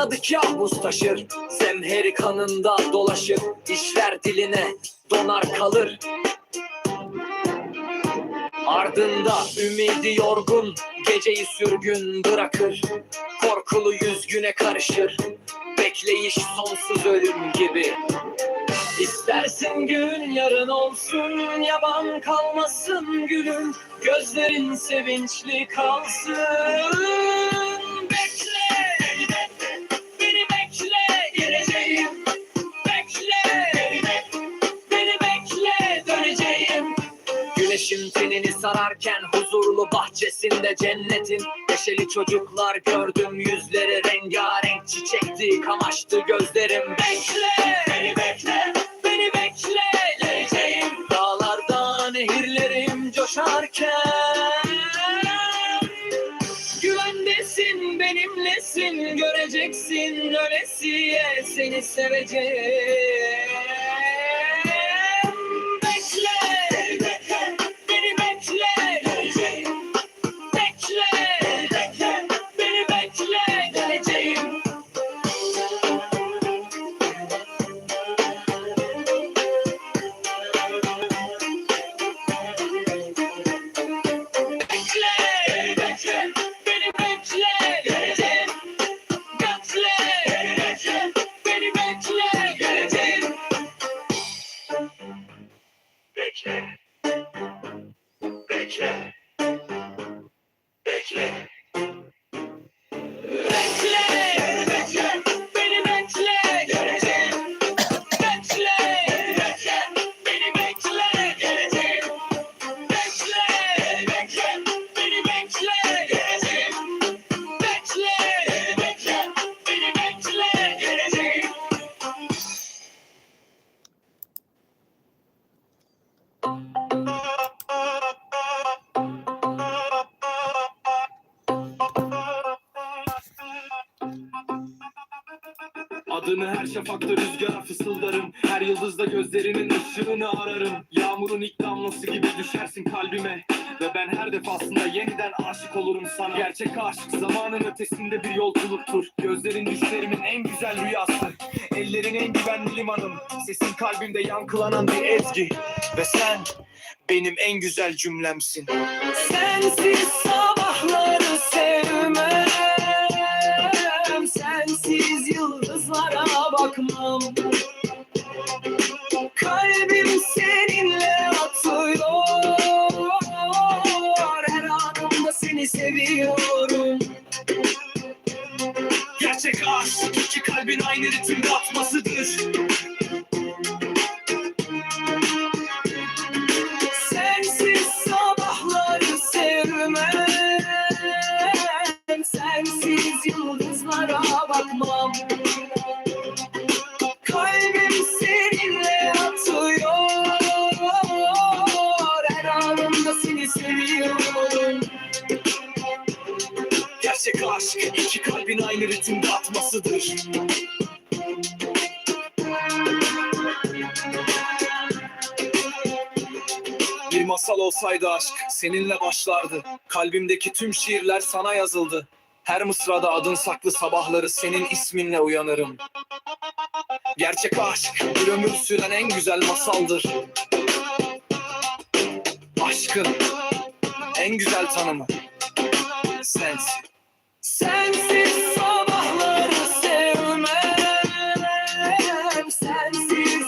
kanadı kabus taşır Zemheri kanında dolaşır. İşler diline donar kalır. Ardında ümidi yorgun Geceyi sürgün bırakır. Korkulu yüz güne karışır. Bekleyiş sonsuz ölüm gibi. İstersin gün yarın olsun Yaban kalmasın gülüm. Gözlerin sevinçli kalsın Güneşin tenini sararken huzurlu bahçesinde cennetin. Neşeli çocuklar gördüm yüzleri rengarenk çiçekti kamaştı gözlerim. Bekle beni bekle beni bekle. Geleceğim Dağlarda nehirlerim coşarken. Güvendesin benimlesin göreceksin ölesiye seni seveceğim Adını her şafakta rüzgara fısıldarım. Her yıldızda gözlerinin ışığını ararım. Yağmurun ilk damlası gibi düşersin kalbime. Ve ben her defasında yeniden aşık olurum sana. Gerçek aşk zamanın ötesinde bir yolculuktur. Gözlerin düşlerimin en güzel rüyası. Ellerin en güvenli limanım. Sesin kalbimde yankılanan bir ezgi. Ve sen benim en güzel cümlemsin. Sensiz sabahları Sensiz yıldızlara bakmam. Kalbim seninle atıyor. Her anımda seni seviyorum. Gerçek aşk iki kalbin aynı ritimde atmasıdır Gerçek aşk iki kalbin aynı ritimde atmasıdır. Bir masal olsaydı aşk seninle başlardı. Kalbimdeki tüm şiirler sana yazıldı. Her mısrada adın saklı sabahları senin isminle uyanırım. Gerçek aşk bir ömür süren en güzel masaldır. Aşkın en güzel tanımı sensin Sensiz